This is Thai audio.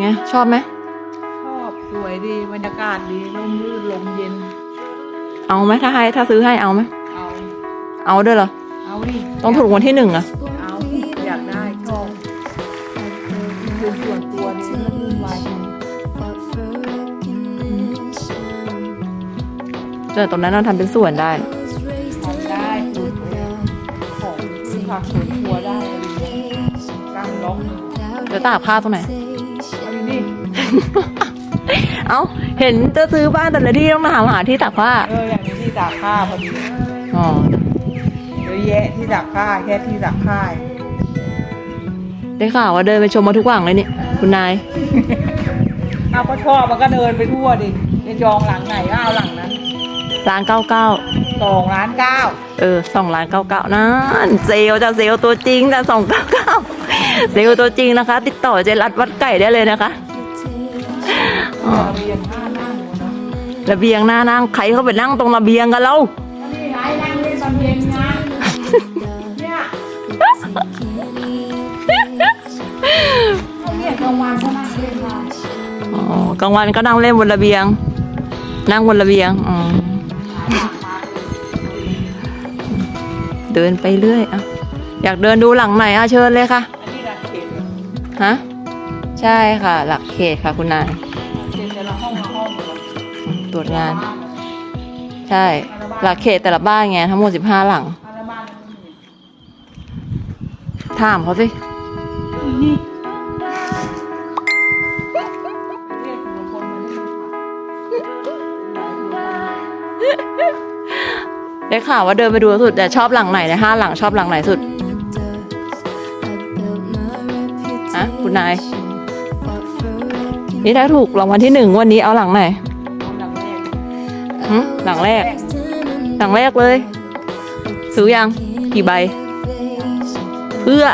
ไงชอบไหมชอบสวยดีบรรยากาศดีร่มรื่นลมเย็น เอาไหมถ้าให้ถ้าซื้อให้เอาไหมเอาเอาด้วยเหรอเอาดิต้องถูกวันที่หนึ่งอะเอาอยากได้ชอบคือส่วนตัวดีไม่วุ่นวายเจอตรงนั้นเราทำเป็นส่วนได้ทำได้ปลูกของพืชผักสวนครัวได้อะไรอย่างเงี้ยตั้งล็อกจะตากผ้าตรงไหนเอา ดิดิเอ้าเห็นจะซื้อบ้านแต่ละที่ต้องถามหาที่ตากผ้าเอออย่างนี้ที่ตากผ้าพอดีอ๋อเยอะแยะที่ตากผ้าแค่ที่ตากผ้าได้ข่าวว่าเดินไปชมมาทุกหวังเลยนี่คุณนายเอาก็ชอบมันก็เดินไปทั่วดิจะจองหลังไหนก็เอาหลังนั้นร้านเก้าเก้าสองล้านเก้าเออสองล้านเก้าเก้านั่นเซลลจะเซลลตัวจริงแต่สองเก้าเก้า เซลลตัวจริงนะคะ ติดต่อเจรัดวัดไก่ได้เลยนะคะระเบียงหน้านั่งใครเขาไปนั่งตรงระเบียงกันเล่นตอนเย็นนะเนี่ยเขาเรียกกลางวานั่งเล่นมาอ๋อกลางวันก็นั่งเล่นบนระเบียง นั่งบนระเบียงอ๋อเดินไปเรื่อยอะอยากเดินดูหลังไหนอะเชิญเลยค่ะ ฮะ ใช่ค่ะ หลักเขตค่ะคุณนายตรวจงาน ใช่ หลักเขตแต่ละบ้านไงทั้งหมดสิบห้าหลัง ถามเขาสิได้ข่าวว่าเดินไปดูสุด แต่ชอบหลังไหนในห้าหลังชอบหลังไหนสุด คุณนาย นี่ถ้าถูกรางวัลที่หนึ่งวันนี้เอาหลังไหนเอาหลังแรกหึหลังแรก หลังแรกเลย ซื้อยัง กี่ใบ เพื่อ